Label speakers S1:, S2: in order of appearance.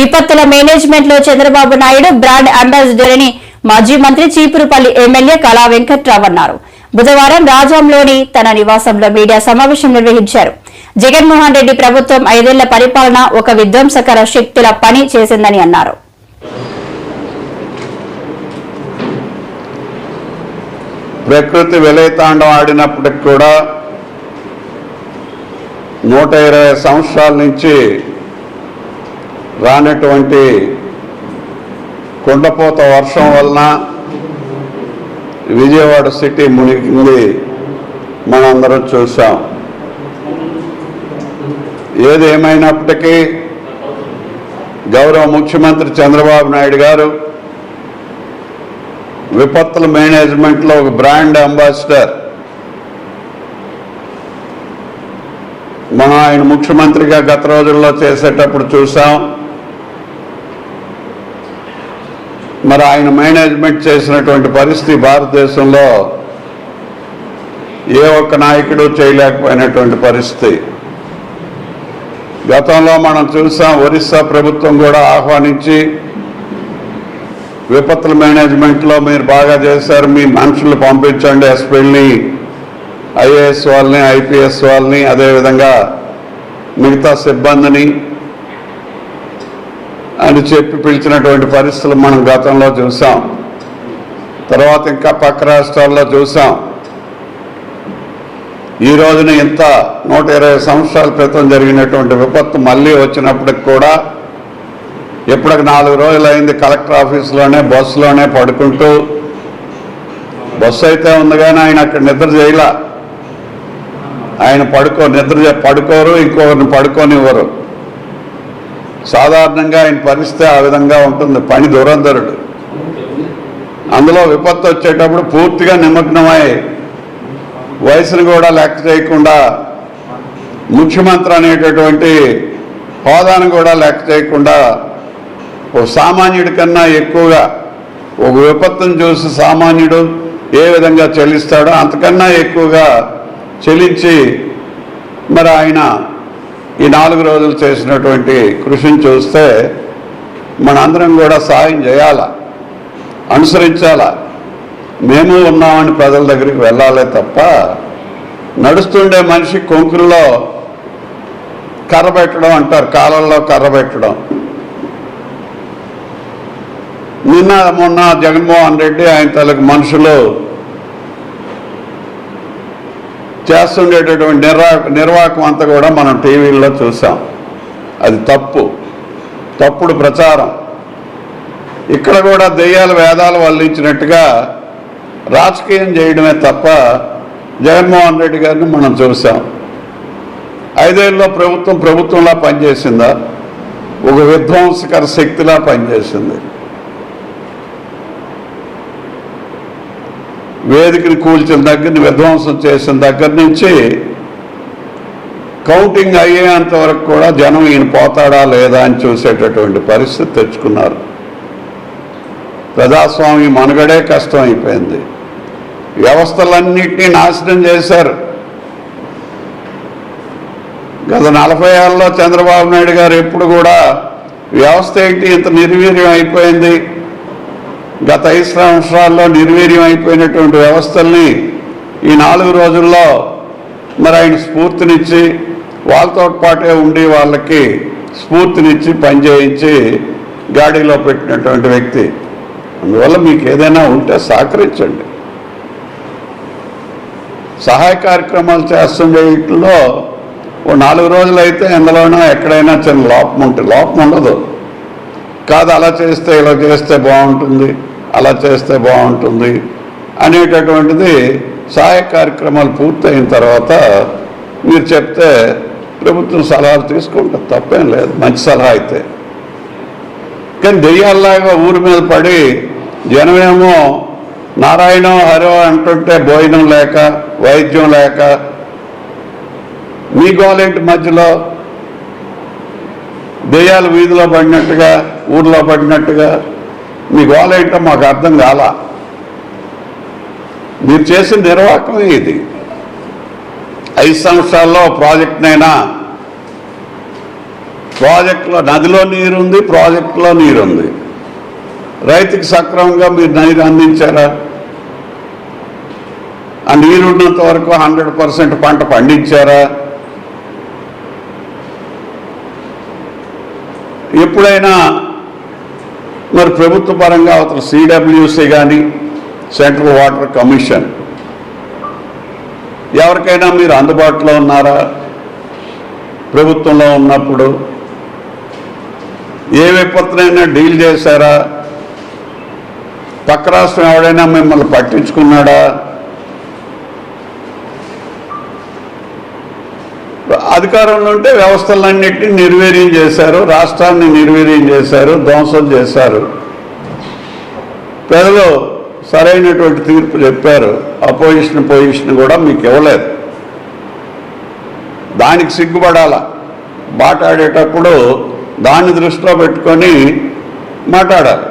S1: విపత్తుల మేనేజ్మెంట్లో Chandrababu Naidu brand ambassador అని మాజీ మంత్రి చీపురుపల్లి ఎమ్మెల్యే కళా వెంకట్రావు అన్నారు. బుధవారం రాజాంలోని తన నివాసంలో మీడియా సమావేశం నిర్వహించారు. జగన్మోహన్ రెడ్డి ప్రభుత్వం ఐదేళ్ళ పరిపాలన ఒక విధ్వంసకర శక్తుల పని చేసిందని అన్నారు.
S2: ప్రకృతి విలయతాండం ఆడినప్పటికి కూడా నూట ఇరవై సంవత్సరాల నుంచి రానటువంటి కుండపోత వర్షం వలన విజయవాడ సిటీ మునిగింది మనందరం చూసాం ఏది ఏమైనప్పటికీ గౌరవ ముఖ్యమంత్రి చంద్రబాబు నాయుడు గారు విపత్తుల మేనేజ్మెంట్లో ఒక బ్రాండ్ అంబాసిడర్. మనం ఆయన ముఖ్యమంత్రిగా గత రోజుల్లో చేసేటప్పుడు చూసాం మరి ఆయన మేనేజ్మెంట్ చేసినటువంటి పరిస్థితి భారతదేశంలో ఏ ఒక్క నాయకుడు చేయలేకపోయినటువంటి పరిస్థితి. గతంలో మనం చూసాం ఒరిస్సా ప్రభుత్వం కూడా ఆహ్వానించి విపత్తుల మేనేజ్మెంట్లో మీరు బాగా చేశారు మీ మనుషులు పంపించండి ఎస్పీల్ని ఐఏఎస్ వాళ్ళని ఐపీఎస్ వాళ్ళని అదేవిధంగా మిగతా సిబ్బందిని అని చెప్పి పిలిచినటువంటి పరిస్థితులు మనం గతంలో చూసాం. తర్వాత ఇంకా పక్క రాష్ట్రాల్లో చూసాం. ఈ రోజున ఇంత నూట ఇరవై సంవత్సరాల క్రితం జరిగినటువంటి విపత్తు మళ్ళీ వచ్చినప్పటికి కూడా ఇప్పటికి నాలుగు రోజులైంది కలెక్టర్ ఆఫీస్లోనే బస్సులోనే పడుకుంటూ. బస్సు అయితే ఉంది కానీ ఆయన అక్కడ నిద్ర చేయలా. ఆయన పడుకో నిద్ర పడుకోరు ఇంకొకరిని పడుకోనివ్వరు. సాధారణంగా ఆయన పరిస్థితి ఆ విధంగా ఉంటుంది. పని దురంధరుడు. అందులో విపత్తు వచ్చేటప్పుడు పూర్తిగా నిమగ్నమై వయసును కూడా లెక్క చేయకుండా ముఖ్యమంత్రి అనేటటువంటి హోదాను కూడా లెక్క చేయకుండా ఒక సామాన్యుడి కన్నా ఎక్కువగా ఒక విపత్తును చూసి సామాన్యుడు ఏ విధంగా చెల్లిస్తాడో అంతకన్నా ఎక్కువగా చెల్లించి మరి ఆయన ఈ నాలుగు రోజులు చేసినటువంటి కృషిని చూస్తే మనందరం కూడా సాయం చేయాల? అనుసరించాలా? మేము ఉన్నామని ప్రజల దగ్గరికి వెళ్ళాలే తప్ప నడుస్తుండే మనిషి కొంకుల్లో కర్ర పెట్టడం అంటారు కాలంలో కర్ర పెట్టడం. నిన్న మొన్న జగన్మోహన్ రెడ్డి ఆయన తలకు మనుషులు చేస్తుండేటటువంటి నిర్వా నిర్వాహకం అంతా కూడా మనం టీవీల్లో చూసాం. అది తప్పు. తప్పుడు ప్రచారం. ఇక్కడ కూడా దెయ్యాలు వేదాలు వల్లించినట్టుగా రాజకీయం చేయడమే తప్ప జగన్మోహన్ రెడ్డి గారిని మనం చూసాం. ఐదేళ్ళలో ప్రభుత్వం ప్రభుత్వంలా పనిచేసిందా? ఒక విధ్వంసకర శక్తిలా పనిచేసింది. వేదికని కూల్చిన దగ్గర విధ్వంసం చేసిన దగ్గర నుంచి కౌంటింగ్ అయ్యేంత వరకు కూడా జనం ఈయన పోతాడా లేదా అని చూసేటటువంటి పరిస్థితి తెచ్చుకున్నారు. ప్రజాస్వామి మనుగడే కష్టం అయిపోయింది. వ్యవస్థలన్నింటినీ నాశనం చేశారు. గత నలభై ఏళ్ళలో చంద్రబాబు నాయుడు గారు ఎప్పుడు కూడా వ్యవస్థ ఏంటి ఇంత నిర్వీర్యం అయిపోయింది. గత ఐదు సంవత్సరాల్లో నిర్వీర్యం అయిపోయినటువంటి వ్యవస్థల్ని ఈ నాలుగు రోజుల్లో మరి ఆయన స్ఫూర్తినిచ్చి వాళ్ళతో పాటే ఉండి వాళ్ళకి స్ఫూర్తినిచ్చి పనిచేయించి గాడిలో పెట్టినటువంటి వ్యక్తి. అందువల్ల మీకు ఏదైనా ఉంటే సహకరించండి. సహాయ కార్యక్రమాలు చేస్తుండే వీటిలో ఓ నాలుగు రోజులు అయితే ఎందులోనో ఎక్కడైనా చిన్న లోపం ఉంటుంది లోపం ఉండదు. కాదు అలా చేస్తే ఇలా చేస్తే బాగుంటుంది అలా చేస్తే బాగుంటుంది అనేటటువంటిది సహాయ కార్యక్రమాలు పూర్తయిన తర్వాత మీరు చెప్తే ప్రభుత్వం సలహాలు తీసుకుంటారు తప్పేం లేదు మంచి సలహా అయితే. కానీ దెయ్యాల్లాగా ఊరి మీద పడి జనమేమో నారాయణం హరో అంటుంటే భోజనం లేక వైద్యం లేక మీ గోలేంటి మధ్యలో దెయ్యాలు వీధిలో పడినట్టుగా ఊర్లో పడినట్టుగా మీ గోలేంటో మాకు అర్థం కాల. మీరు చేసిన నిర్వాహకమే ఇది. ఐదు సంవత్సరాల్లో ప్రాజెక్ట్నైనా ప్రాజెక్టులో నదిలో నీరుంది ప్రాజెక్టులో నీరుంది. రైతుకి సక్రమంగా మీరు నీరు అందించారా? ఆ నీరున్నంత వరకు హండ్రెడ్ పర్సెంట్ పంట పండించారా? ఎప్పుడైనా మరి ప్రభుత్వ పరంగా అవతల సిడబ్ల్యూసి కానీ సెంట్రల్ వాటర్ కమిషన్ ఎవరికైనా మీరు అందుబాటులో ఉన్నారా? ప్రభుత్వంలో ఉన్నప్పుడు ఏ విపత్తునైనా డీల్ చేశారా? పక్క రాష్ట్రం ఎవడైనా మిమ్మల్ని పట్టించుకున్నాడా? అధికారంలో ఉంటే వ్యవస్థలన్నింటినీ నిర్వీర్యం చేశారు రాష్ట్రాన్ని నిర్వీర్యం చేశారు ధ్వంసం చేశారు. ప్రజలు సరైనటువంటి తీర్పు చెప్పారు అపోజిషన్ పొజిషన్ కూడా మీకు ఇవ్వలేదు. దానికి సిగ్గుపడాల. మాట్లాడేటప్పుడు దాన్ని దృష్టిలో పెట్టుకొని మాట్లాడాలి.